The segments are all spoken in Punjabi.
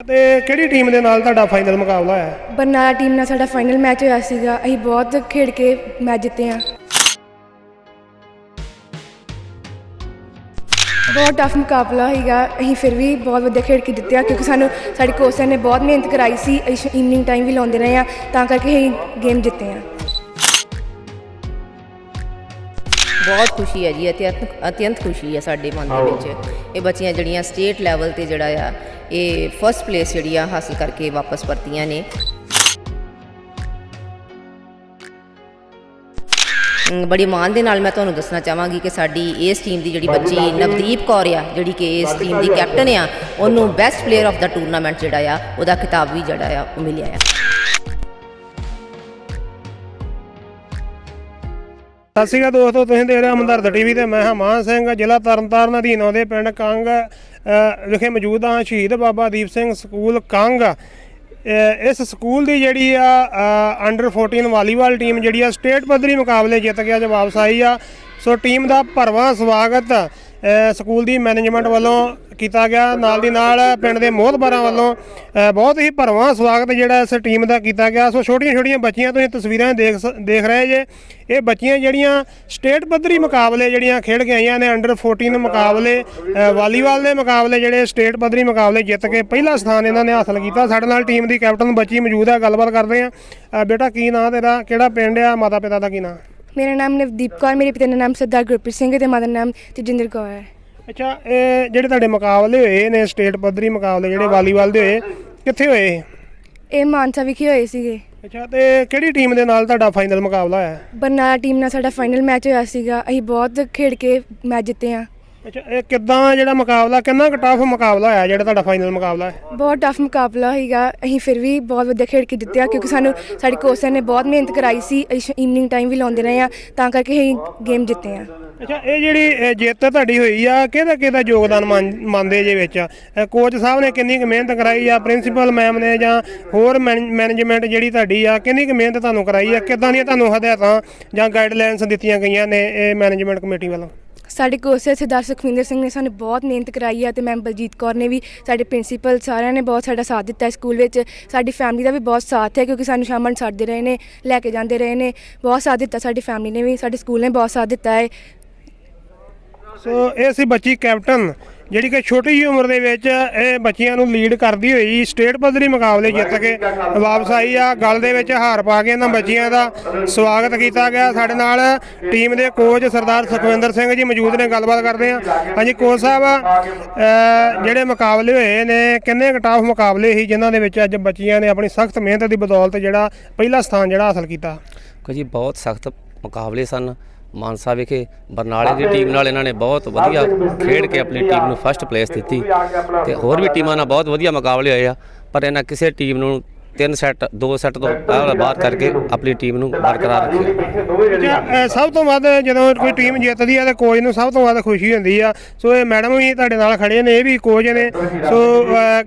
ਤੇ ਕਿਹੜੀ ਟੀਮ ਦੇ ਨਾਲ ਤੁਹਾਡਾ ਫਾਈਨਲ ਮੁਕਾਬਲਾ ਹੈ ਬਰਨਾਲਾ ਟੀਮ ਨਾਲ ਸਾਡਾ ਫਾਈਨਲ ਮੈਚ ਹੋਇਆ ਸੀਗਾ। ਅਸੀਂ ਬਹੁਤ ਖੇਡ ਕੇ ਮੈਚ ਜਿੱਤੇ ਹਾਂ ਬਹੁਤ ਟਫ ਮੁਕਾਬਲਾ ਸੀਗਾ। ਅਸੀਂ ਫਿਰ ਵੀ ਬਹੁਤ ਵਧੀਆ ਖੇਡ ਕੇ ਜਿੱਤਿਆ ਕਿਉਂਕਿ ਸਾਨੂੰ, ਸਾਡੇ ਕੋਚ ਨੇ ਬਹੁਤ ਮਿਹਨਤ ਕਰਾਈ ਸੀ। ਅਸੀਂ ਇਵਨਿੰਗ ਟਾਈਮ ਵੀ ਲਾਉਂਦੇ ਰਹੇ ਹਾਂ ਤਾਂ ਕਰਕੇ ਅਸੀਂ ਗੇਮ ਜਿੱਤੇ ਹਾਂ ਬਹੁਤ ਖੁਸ਼ੀ ਹੈ ਜੀ ਅਤਿਅੰਤ ਅਤਿਅੰਤ ਖੁਸ਼ੀ ਹੈ ਸਾਡੇ ਮਨ ਦੇ ਵਿੱਚ। ਇਹ ਬੱਚੀਆਂ ਜਿਹੜੀਆਂ ਸਟੇਟ ਲੈਵਲ ਤੇ ਜਿਹੜਾ ਆ ਇਹ ਫਰਸਟ ਪਲੇਸ ਜਿਹੜੀ ਆ ਹਾਸਲ ਕਰਕੇ ਵਾਪਸ ਪਰਤੀਆਂ ਨੇ। ਬੜੀ ਮਾਣ ਦੇ ਨਾਲ ਮੈਂ ਤੁਹਾਨੂੰ ਦੱਸਣਾ ਚਾਹਾਂਗੀ ਕਿ ਸਾਡੀ ਇਸ ਟੀਮ ਦੀ ਜਿਹੜੀ ਬੱਚੀ ਨਵਦੀਪ ਕੌਰ ਆ ਜਿਹੜੀ ਕਿ ਇਸ ਟੀਮ ਦੀ ਕੈਪਟਨ ਆ ਉਹਨੂੰ best player of the tournament ਜਿਹੜਾ ਆ ਉਹਦਾ ਖਿਤਾਬ ਵੀ ਜਿਹੜਾ ਆ ਉਹ ਮਿਲਿਆ ਆ। ਸਤਿ ਸ਼੍ਰੀ ਅਕਾਲ ਦੋਸਤੋ, ਤੁਸੀਂ ਦੇਖ ਰਹੇ ਹੋ ਹਮਦਰਦ ਟੀਵੀ ਤੇ ਮੈਂ ਹਾਂ ਮਾਨ ਸਿੰਘ, ਜ਼ਿਲ੍ਹਾ ਤਰਨਤਾਰਨ ਅਧੀਨ ਆਉਂਦੇ ਪਿੰਡ ਕੰਗ ਵਿਖੇ ਮੌਜੂਦ ਹਾਂ ਸ਼ਹੀਦ ਬਾਬਾ ਦੀਪ ਸਿੰਘ ਸਕੂਲ ਕੰਗ। ਇਸ ਸਕੂਲ ਦੀ ਜਿਹੜੀ ਆ ਅੰਡਰ 14 ਵਾਲੀਬਾਲ ਟੀਮ ਜਿਹੜੀ ਆ ਸਟੇਟ ਪੱਧਰੀ ਮੁਕਾਬਲੇ ਜਿੱਤ ਕੇ ਅੱਜ ਵਾਪਸ ਆਈ ਆ। ਸੋ ਟੀਮ ਦਾ ਭਰਵਾਂ ਸਵਾਗਤ ਸਕੂਲ ਦੀ ਮੈਨੇਜਮੈਂਟ ਵੱਲੋਂ ਕੀਤਾ ਗਿਆ। ਨਾਲ ਦੀ ਨਾਲ ਪਿੰਡ ਦੇ ਮੋਹਤਬਾਰਾਂ ਵੱਲੋਂ ਬਹੁਤ ਹੀ ਭਰਵਾਂ ਸਵਾਗਤ ਜਿਹੜਾ ਇਸ ਟੀਮ ਦਾ ਕੀਤਾ ਗਿਆ। ਸੋ ਛੋਟੀਆਂ ਛੋਟੀਆਂ ਬੱਚੀਆਂ ਤੁਸੀਂ ਤਸਵੀਰਾਂ ਦੇਖ ਸ- ਦੇਖ ਰਹੇ ਜੇ। ਇਹ ਬੱਚੀਆਂ ਜਿਹੜੀਆਂ ਸਟੇਟ ਪੱਧਰੀ ਮੁਕਾਬਲੇ ਜਿਹੜੀਆਂ ਖੇਡ ਕੇ ਆਈਆਂ ਨੇ ਅੰਡਰ 14 ਮੁਕਾਬਲੇ ਵਾਲੀਬਾਲ ਦੇ ਮੁਕਾਬਲੇ ਜਿਹੜੇ ਸਟੇਟ ਪੱਧਰੀ ਮੁਕਾਬਲੇ ਜਿੱਤ ਕੇ ਪਹਿਲਾ ਸਥਾਨ ਇਹਨਾਂ ਨੇ ਹਾਸਲ ਕੀਤਾ। ਸਾਡੇ ਨਾਲ ਟੀਮ ਦੀ ਕੈਪਟਨ ਬੱਚੀ ਮੌਜੂਦ ਹੈ ਗੱਲਬਾਤ ਕਰਦੇ ਆ। ਬੇਟਾ ਕੀ ਨਾਂ ਤੇਰਾ? ਕਿਹੜਾ ਪਿੰਡ ਆ? ਮਾਤਾ ਪਿਤਾ ਦਾ ਕੀ ਨਾਂ? ਮੇਰਾ ਨਾਮ ਨਵਦੀਪ ਕੌਰ, ਮੇਰੇ ਪਿਤਾ ਦਾ ਨਾਮ ਸਰਦਾਰ ਗੁਰਪ੍ਰੀਤ ਸਿੰਘ ਤੇ ਮਾਤਾ ਦਾ ਨਾਮ ਤੇਜਿੰਦਰ ਕੌਰ ਹੈ। ਅੱਛਾ ਇਹ ਜਿਹੜੇ ਤੁਹਾਡੇ ਮੁਕਾਬਲੇ ਹੋਏ ਨੇ ਸਟੇਟ ਪੱਧਰੀ ਮੁਕਾਬਲੇ ਜਿਹੜੇ ਵਾਲੀਬਾਲ ਦੇ ਹੋਏ ਕਿੱਥੇ ਹੋਏ ਇਹ? ਇਹ ਮਾਨਸਾ ਵਿਖੇ ਹੋਏ ਸੀਗੇ। ਅੱਛਾ ਤੇ ਕਿਹੜੀ ਟੀਮ ਦੇ ਨਾਲ ਤੁਹਾਡਾ ਫਾਈਨਲ ਮੁਕਾਬਲਾ ਹੋਇਆ? ਬਰਨਾਲਾ ਟੀਮ ਨਾਲ ਸਾਡਾ ਫਾਈਨਲ ਮੈਚ ਹੋਇਆ ਸੀਗਾ। ਅਸੀਂ ਬਹੁਤ ਖੇਡ ਕੇ ਮੈਚ ਜਿੱਤੇ ਹਾਂ। ਅੱਛਾ ਇਹ ਕਿੱਦਾਂ ਜਿਹੜਾ ਮੁਕਾਬਲਾ ਕਿੰਨਾ ਕੁ ਟਫ ਮੁਕਾਬਲਾ ਹੋਇਆ ਜਿਹੜਾ ਤੁਹਾਡਾ ਫਾਈਨਲ ਮੁਕਾਬਲਾ ਹੈ? ਬਹੁਤ ਟਫ ਮੁਕਾਬਲਾ ਸੀਗਾ। ਅਸੀਂ ਫਿਰ ਵੀ ਬਹੁਤ ਵਧੀਆ ਖੇਡ ਕੇ ਜਿੱਤਿਆ ਕਿਉਂਕਿ ਸਾਨੂੰ ਸਾਡੇ ਕੋਚ ਨੇ ਬਹੁਤ ਮਿਹਨਤ ਕਰਾਈ ਸੀ। ਅਸੀਂ ਇਵਨਿੰਗ ਟਾਈਮ ਵੀ ਲਾਉਂਦੇ ਰਹੇ ਹਾਂ ਤਾਂ ਕਰਕੇ ਅਸੀਂ ਗੇਮ ਜਿੱਤੇ ਹਾਂ। ਅੱਛਾ ਇਹ ਜਿਹੜੀ ਜਿੱਤ ਤੁਹਾਡੀ ਹੋਈ ਆ ਕਿਹਦਾ ਕਿਹਦਾ ਯੋਗਦਾਨ ਮੰਨ- ਮੰਨਦੇ ਜੇ ਵਿੱਚ? ਅ, ਕੋਚ ਸਾਹਿਬ ਨੇ ਕਿੰਨੀ ਕੁ ਮਿਹਨਤ ਕਰਾਈ ਆ ਪ੍ਰਿੰਸੀਪਲ ਮੈਮ ਨੇ ਜਾਂ ਹੋਰ ਮੈਨ- ਮੈਨੇਜਮੈਂਟ ਜਿਹੜੀ ਤੁਹਾਡੀ ਆ ਕਿੰਨੀ ਕੁ ਮਿਹਨਤ ਤੁਹਾਨੂੰ ਕਰਾਈ ਆ? ਕਿੱਦਾਂ ਦੀਆਂ ਤੁਹਾਨੂੰ ਹਦਾਇਤਾਂ ਜਾਂ ਗਾਈਡਲਾਈਨਸ ਦਿੱਤੀਆਂ ਗਈਆਂ ਨੇ ਇਹ ਮੈਨੇਜਮੈਂਟ ਕਮੇਟੀ ਵੱਲੋਂ? ਸਾਡੇ ਕੋਚ ਸਰਦਾਰ ਸੁਖਵਿੰਦਰ ਸੁਖਵਿੰਦਰ ਸਿੰਘ ਨੇ ਸਾਨੂੰ ਬਹੁਤ ਮਿਹਨਤ ਕਰਾਈ ਹੈ ਤੇ ਮੈਮ ਬਲਜੀਤ ਕੌਰ ਨੇ ਵੀ ਸਾਡੇ ਪ੍ਰਿੰਸੀਪਲ ਸਾਰਿਆਂ ਨੇ ਬਹੁਤ ਸਾਡਾ ਸਾਥ ਦਿੱਤਾ ਹੈ ਸਕੂਲ ਵਿੱਚ। ਸਾਡੀ ਫੈਮਿਲੀ ਦਾ ਵੀ ਬਹੁਤ ਸਾਥ ਹੈ ਕਿਉਂਕਿ ਸਾਨੂੰ ਸ਼ਾਮਾਂ ਨੂੰ ਛੱਡਦੇ ਰਹੇ ਨੇ, ਲੈ ਕੇ ਜਾਂਦੇ ਰਹੇ ਨੇ। ਬਹੁਤ ਸਾਥ ਦਿੱਤਾ ਸਾਡੀ ਫੈਮਿਲੀ ਨੇ ਵੀ, ਸਾਡੇ ਸਕੂਲ ਨੇ ਬਹੁਤ ਸਾਥ ਦਿੱਤਾ ਹੈ। ਸੋ, ਇਹ ਸੀ ਬੱਚੀ ਕੈਪਟਨ। ਜਿਹੜੀ ਕਿ ਛੋਟੀ ਜਿਹੀ ਉਮਰ ਦੇ ਵਿੱਚ ਇਹ ਬੱਚਿਆਂ ਨੂੰ ਲੀਡ ਕਰਦੀ ਹੋਈ ਸਟੇਟ ਪੱਧਰੀ ਮੁਕਾਬਲੇ ਜਿੱਤ ਕੇ ਵਾਪਸ ਆਈ ਆ। ਗੱਲ ਦੇ ਵਿੱਚ ਹਾਰ ਪਾ ਕੇ ਇਹਨਾਂ ਬੱਚਿਆਂ ਦਾ ਸਵਾਗਤ ਕੀਤਾ ਗਿਆ। ਸਾਡੇ ਨਾਲ ਟੀਮ ਦੇ ਕੋਚ ਸਰਦਾਰ ਸੁਖਵਿੰਦਰ ਸਿੰਘ ਜੀ ਮੌਜੂਦ ਨੇ, ਗੱਲਬਾਤ ਕਰਦੇ ਆ ਹਾਂਜੀ ਕੋਚ ਸਾਹਿਬ ਜਿਹੜੇ ਮੁਕਾਬਲੇ ਹੋਏ ਨੇ, ਕਿੰਨੇ ਕੁ ਟਫ ਮੁਕਾਬਲੇ ਸੀ ਜਿਨ੍ਹਾਂ ਦੇ ਵਿੱਚ ਅੱਜ ਬੱਚਿਆਂ ਨੇ ਆਪਣੀ ਸਖਤ ਮਿਹਨਤ ਦੀ ਬਦੌਲਤ ਜਿਹੜਾ ਪਹਿਲਾ ਸਥਾਨ ਜਿਹੜਾ ਹਾਸਲ ਕੀਤਾ? ਕਿ ਜੀ, ਬਹੁਤ ਸਖਤ ਮੁਕਾਬਲੇ ਸਨ। ਮਾਨਸਾ ਵਿਖੇ ਬਰਨਾਲੇ ਦੀ ਟੀਮ ਨਾਲ ਇਹਨਾਂ ਨੇ ਬਹੁਤ ਵਧੀਆ ਖੇਡ ਕੇ ਆਪਣੀ ਟੀਮ ਨੂੰ ਫਸਟ ਪਲੇਸ ਦਿੱਤੀ ਤੇ ਹੋਰ ਵੀ ਟੀਮਾਂ ਨਾਲ ਬਹੁਤ ਵਧੀਆ ਮੁਕਾਬਲੇ ਹੋਏ ਆ ਪਰ ਇਹਨਾਂ ਕਿਸੇ ਟੀਮ ਨੂੰ ਤਿੰਨ ਸੈੱਟ ਦੋ ਸੈੱਟ ਤੋਂ ਪਹਿਲਾਂ ਬਾਹਰ ਕਰਕੇ ਆਪਣੀ ਟੀਮ ਨੂੰ ਬਰਕਰਾਰ ਰੱਖਿਆ। ਸਭ ਤੋਂ ਵੱਧ ਜਦੋਂ ਕੋਈ ਟੀਮ ਜਿੱਤਦੀ ਆ ਤੇ ਕੋਚ ਨੂੰ ਸਭ ਤੋਂ ਵੱਧ ਖੁਸ਼ੀ ਹੁੰਦੀ ਆ। ਸੋ ਇਹ ਮੈਡਮ ਵੀ ਤੁਹਾਡੇ ਨਾਲ ਖੜੇ ਨੇ ਇਹ ਵੀ ਕੋਚ ਨੇ। ਸੋ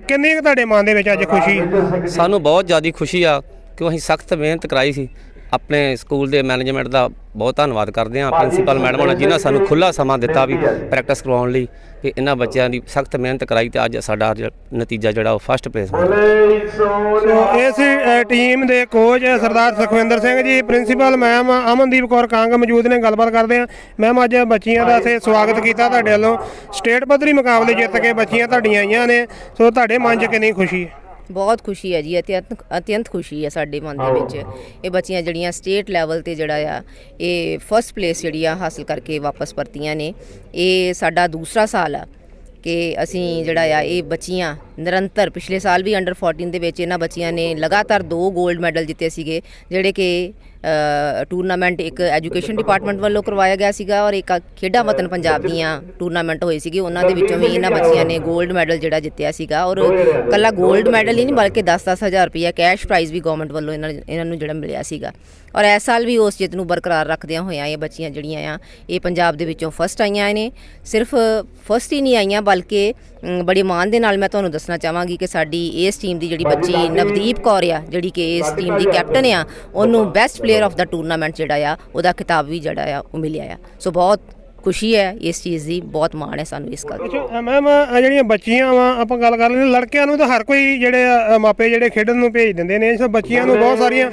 ਕਿੰਨੀ ਤੁਹਾਡੇ ਮਨ ਦੇ ਵਿੱਚ ਅੱਜ ਖੁਸ਼ੀ? ਸਾਨੂੰ ਬਹੁਤ ਜ਼ਿਆਦਾ ਖੁਸ਼ੀ ਆ ਕਿ ਅਸੀਂ ਸਖਤ ਮਿਹਨਤ ਕਰਾਈ ਸੀ। ਆਪਣੇ ਸਕੂਲ ਦੇ ਮੈਨੇਜਮੈਂਟ ਦਾ ਬਹੁਤ ਧੰਨਵਾਦ ਕਰਦੇ ਹਾਂ ਪ੍ਰਿੰਸੀਪਲ ਮੈਡਮ ਹੋਣਾ ਜਿਨ੍ਹਾਂ ਸਾਨੂੰ ਖੁੱਲਾ ਸਮਾਂ ਦਿੱਤਾ ਵੀ ਪ੍ਰੈਕਟਿਸ ਕਰਵਾਉਣ ਲਈ ਕਿ ਇਹਨਾਂ ਬੱਚਿਆਂ ਦੀ ਸਖਤ ਮਿਹਨਤ ਕਰਾਈ ਤੇ ਅੱਜ ਸਾਡਾ ਜ- ਨਤੀਜਾ ਜਿਹੜਾ ਉਹ ਫਸਟ ਪਲੇਸ ਮਿਲਿਆ ਸੋ ਇਸ ਟੀਮ ਦੇ coach Sardar Sukhwinder Singh ji principal ma'am Amandeep Kaur Kang ਮੌਜੂਦ ਨੇ ਗੱਲਬਾਤ ਕਰਦੇ ਆ ਮੈਮ ਅੱਜ ਬੱਚੀਆਂ ਦਾ ਇੱਥੇ ਸਵਾਗਤ ਕੀਤਾ ਤੁਹਾਡੇ ਵੱਲੋਂ। ਸਟੇਟ ਪੱਧਰੀ ਮੁਕਾਬਲੇ ਜਿੱਤ ਕੇ ਬੱਚੀਆਂ ਤੁਹਾਡੀਆਂ ਆਈਆਂ ਨੇ। ਸੋ ਤੁਹਾਡੇ ਮਨ 'ਚ ਕਿੰਨੀ ਖੁਸ਼ੀ ਹੈ? ਬਹੁਤ ਖੁਸ਼ੀ ਹੈ ਜੀ ਅਤਿਅੰਤ ਅਤਿਅੰਤ ਖੁਸ਼ੀ ਹੈ ਸਾਡੇ ਮਨ ਦੇ ਵਿੱਚ। ਇਹ ਬੱਚੀਆਂ ਜਿਹੜੀਆਂ ਸਟੇਟ ਲੈਵਲ ਤੇ ਜਿਹੜਾ ਆ ਇਹ ਫਰਸਟ ਪਲੇਸ ਜਿਹੜੀ ਆ ਹਾਸਲ ਕਰਕੇ ਵਾਪਸ ਪਰਤੀਆਂ ਨੇ। ਇਹ ਸਾਡਾ ਦੂਸਰਾ ਸਾਲ ਆ ਕਿ ਅਸੀਂ ਜਿਹੜਾ ਆ ਇਹ ਬੱਚੀਆਂ ਨਿਰੰਤਰ ਪਿਛਲੇ ਸਾਲ ਵੀ ਅੰਡਰ 14 ਦੇ ਵਿੱਚ ਇਹਨਾਂ ਬੱਚੀਆਂ ਨੇ ਲਗਾਤਾਰ ਦੋ 골ਡ ਮੈਡਲ ਜਿੱਤੇ ਸੀਗੇ, ਜਿਹੜੇ ਕਿ ਟੂਰਨਾਮੈਂਟ ਇੱਕ ਐਜੂਕੇਸ਼ਨ ਡਿਪਾਰਟਮੈਂਟ ਵੱਲੋਂ ਕਰਵਾਇਆ ਗਿਆ ਸੀਗਾ ਔਰ ਇੱਕ ਖੇਡਾਂ ਵਤਨ ਪੰਜਾਬ ਦੀਆਂ ਟੂਰਨਾਮੈਂਟ ਹੋਈ ਸੀਗੀ। ਉਹਨਾਂ ਦੇ ਵਿੱਚੋਂ ਵੀ ਇਹਨਾਂ ਬੱਚੀਆਂ ਨੇ 골ਡ ਮੈਡਲ ਜਿਹੜਾ ਜਿੱਤਿਆ ਸੀਗਾ ਔਰ ਕੱਲਾ 골ਡ ਮੈਡਲ ਹੀ ਨਹੀਂ ਬਲਕਿ 10-10000 ਰੁਪਇਆ ਕੈਸ਼ ਪ੍ਰਾਈਜ਼ ਵੀ ਗਵਰਨਮੈਂਟ ਵੱਲੋਂ ਇਹਨਾਂ ਇਹਨਾਂ ਨੂੰ ਜਿਹੜਾ ਮਿਲਿਆ ਸੀਗਾ। ਔਰ ਇਸ ਸਾਲ ਵੀ ਉਸ ਜਿੱਤ ਨੂੰ ਬਰਕਰਾਰ ਰੱਖਦਿਆਂ ਹੋਇਆਂ ਇਹ ਬੱਚੀਆਂ ਜਿਹੜੀਆਂ ਆ, ਇਹ ਪੰਜਾਬ ਦੇ ਵਿੱਚੋਂ ਫਸਟ ਆਈਆਂ ਨੇ। ਸਿਰਫ ਫਸਟ ਹੀ ਨਹੀਂ ਆਈਆਂ, ਬਲਕਿ ਬੜੀ ਮਾਣ ਦੇ ਨਾਲ ਮੈਂ ਤੁਹਾਨੂੰ ਦੱਸਣਾ ਚਾਹਾਂਗੀ ਕਿ ਸਾਡੀ ਇਸ ਟੀਮ ਦੀ ਜਿਹੜੀ ਬੱਚੀ ਨਵਦੀਪ ਕੌਰ ਆ ਜਿਹੜੀ ਕਿ ਇਸ ਟੀਮ ਦੀ ਕੈਪਟਨ ਆ ਉਹਨੂੰ best player of the tournament ਜਿਹੜਾ ਆ ਉਹਦਾ ਖਿਤਾਬ ਵੀ ਜਿਹੜਾ ਆ ਉਹ ਮਿਲਿਆ ਆ। ਸੋ ਬਹੁਤ ਖੁਸ਼ੀ ਹੈ ਇਸ ਚੀਜ਼ ਦੀ ਬਹੁਤ ਮਾਣ ਹੈ ਸਾਨੂੰ ਇਸ ਕਰਕੇ ਅੱਛਾ ਮੈਮ ਜਿਹੜੀਆਂ ਬੱਚੀਆਂ ਵਾ ਆਪਾਂ ਗੱਲ ਕਰ ਲੈਂਦੇ ਲੜਕਿਆਂ ਨੂੰ ਤਾਂ ਹਰ ਕੋਈ ਜਿਹੜੇ ਆ, ਮਾਪੇ ਜਿਹੜੇ ਖੇਡਣ ਨੂੰ ਭੇਜ ਦਿੰਦੇ ਨੇ ਸੋ ਬੱਚੀਆਂ ਨੂੰ ਬਹੁਤ ਸਾਰੀਆਂ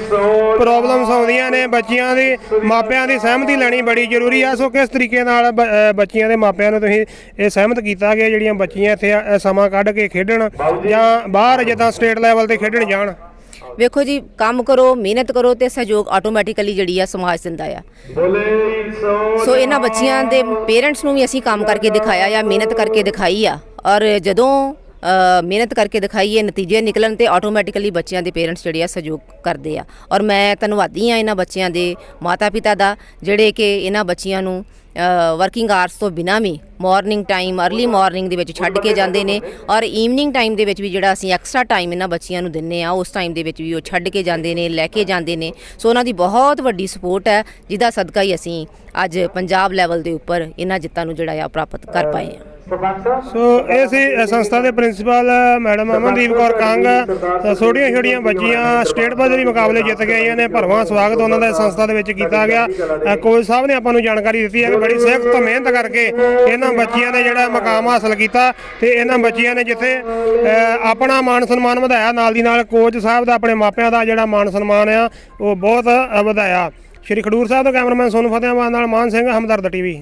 ਪ੍ਰੋਬਲਮਸ ਆਉਂਦੀਆਂ ਨੇ ਬੱਚੀਆਂ ਦੀ ਮਾਪਿਆਂ ਦੀ ਸਹਿਮਤੀ ਲੈਣੀ ਬੜੀ ਜ਼ਰੂਰੀ ਆ। ਸੋ ਕਿਸ ਤਰੀਕੇ ਨਾਲ ਬ- ਅ, ਬੱਚੀਆਂ ਦੇ ਮਾਪਿਆਂ ਨੂੰ ਤੁਸੀਂ ਇਹ ਸਹਿਮਤ ਕੀਤਾ ਕਿ ਜਿਹੜੀਆਂ ਬੱਚੀਆਂ ਇੱਥੇ ਆ, ਅ, ਸਮਾਂ ਕੱਢ ਕੇ ਖੇਡਣ ਜਾਂ ਬਾਹਰ ਜਿੱਦਾਂ ਸਟੇਟ ਲੈਵਲ ਤੇ ਖੇਡਣ ਜਾਣ? ਵੇਖੋ ਜੀ ਕੰਮ ਕਰੋ ਮਿਹਨਤ ਕਰੋ ਤੇ ਸਹਿਯੋਗ ਆਟੋਮੈਟਿਕਲੀ ਜਿਹੜੀ ਆ ਸਮਾਜ ਦਿੰਦਾ ਆ। ਸੋ ਇਹਨਾਂ ਬੱਚੀਆਂ ਦੇ ਪੇਰੈਂਟਸ ਨੂੰ ਵੀ ਅਸੀਂ ਕੰਮ ਕਰਕੇ ਦਿਖਾਇਆ ਜਾਂ ਮਿਹਨਤ ਕਰਕੇ ਦਿਖਾਈ ਆ। ਔਰ ਜਦੋਂ ਮਿਹਨਤ ਕਰਕੇ ਦਿਖਾਈਏ ਨਤੀਜੇ ਨਿਕਲਣ ਤੇ ਆਟੋਮੈਟਿਕਲੀ ਬੱਚਿਆਂ ਦੇ ਪੇਰੈਂਟਸ ਜਿਹੜੇ ਆ ਸਹਿਯੋਗ ਕਰਦੇ ਆ। ਔਰ ਮੈਂ ਧੰਨਵਾਦੀ ਆ ਇਹਨਾਂ ਬੱਚਿਆਂ ਦੇ ਮਾਤਾ ਪਿਤਾ ਦਾ ਜਿਹੜੇ ਕਿ ਇਹਨਾਂ ਬੱਚੀਆਂ ਨੂੰ ਵਰਕਿੰਗ ਆਵਰਸ ਤੋਂ ਬਿਨਾਂ ਵੀ ਮਾਰਨਿੰਗ ਟਾਈਮ अर्ਲੀ ਮਾਰਨਿੰਗ ਦੇ ਵਿੱਚ ਛੱਡ ਕੇ ਜਾਂਦੇ ਨੇ। ਔਰ ਈਵਨਿੰਗ ਟਾਈਮ ਦੇ ਵਿੱਚ ਵੀ ਜਿਹੜਾ ਅਸੀਂ ਐਕਸਟਰਾ ਟਾਈਮ ਇਹਨਾਂ ਬੱਚਿਆਂ ਨੂੰ ਦਿੰਨੇ ਆ ਉਸ ਟਾਈਮ ਦੇ ਵਿੱਚ ਵੀ ਉਹ ਛੱਡ ਕੇ ਜਾਂਦੇ ਨੇ ਲੈ ਕੇ ਜਾਂਦੇ ਨੇ। ਸੋ ਉਹਨਾਂ ਦੀ ਬਹੁਤ ਵੱਡੀ ਸਪੋਰਟ ਹੈ ਜਿਹਦਾ ਸਦਕਾ ਹੀ ਅਸੀਂ ਅੱਜ ਪੰਜਾਬ ਲੈਵਲ ਦੇ ਉੱਪਰ ਇਹਨਾਂ ਜਿੱਤਾਂ ਨੂੰ ਜਿਹੜਾ ਆ ਪ੍ਰਾਪਤ ਕਰ ਪਾਏ ਆ ਸੋ ਇਹ ਸੀ ਸੰਸਥਾ ਦੇ ਪ੍ਰਿੰਸੀਪਲ ਮੈਡਮ ਅਮਨਦੀਪ ਕੌਰ ਕੰਗ। ਛੋਟੀਆਂ ਛੋਟੀਆਂ ਬੱਚੀਆਂ ਸਟੇਟ ਪੱਧਰੀ ਮੁਕਾਬਲੇ ਜਿੱਤ ਕੇ ਆਈਆਂ ਨੇ, ਭਰਵਾਂ ਸਵਾਗਤ ਉਹਨਾਂ ਦਾ ਇਸ ਸੰਸਥਾ ਦੇ ਵਿੱਚ ਕੀਤਾ ਗਿਆ। ਕੋਚ ਸਾਹਿਬ ਨੇ ਆਪਾਂ ਨੂੰ ਜਾਣਕਾਰੀ ਦਿੱਤੀ ਹੈ ਕਿ ਬੜੀ ਸਖਤ ਮਿਹਨਤ ਕਰਕੇ ਇਹਨਾਂ ਬੱਚੀਆਂ ਨੇ ਜਿਹੜਾ ਮਕਾਮ ਹਾਸਲ ਕੀਤਾ ਤੇ ਇਹਨਾਂ ਬੱਚੀਆਂ ਨੇ ਜਿੱਥੇ ਆਪਣਾ ਮਾਣ ਸਨਮਾਨ ਵਧਾਇਆ, ਨਾਲ ਦੀ ਨਾਲ ਕੋਚ ਸਾਹਿਬ ਦਾ ਆਪਣੇ ਮਾਪਿਆਂ ਦਾ ਜਿਹੜਾ ਮਾਣ ਸਨਮਾਨ ਆ, ਉਹ ਬਹੁਤ ਵਧਾਇਆ। ਸ਼੍ਰੀ ਖਡੂਰ ਸਾਹਿਬ ਦਾ ਕੈਮਰਾਮੈਨ ਸੋਨੂ ਫਤਿਆਬਾਦ ਨਾਲ ਮਾਨ ਸਿੰਘ, ਹਮਦਰਦ ਟੀਵੀ।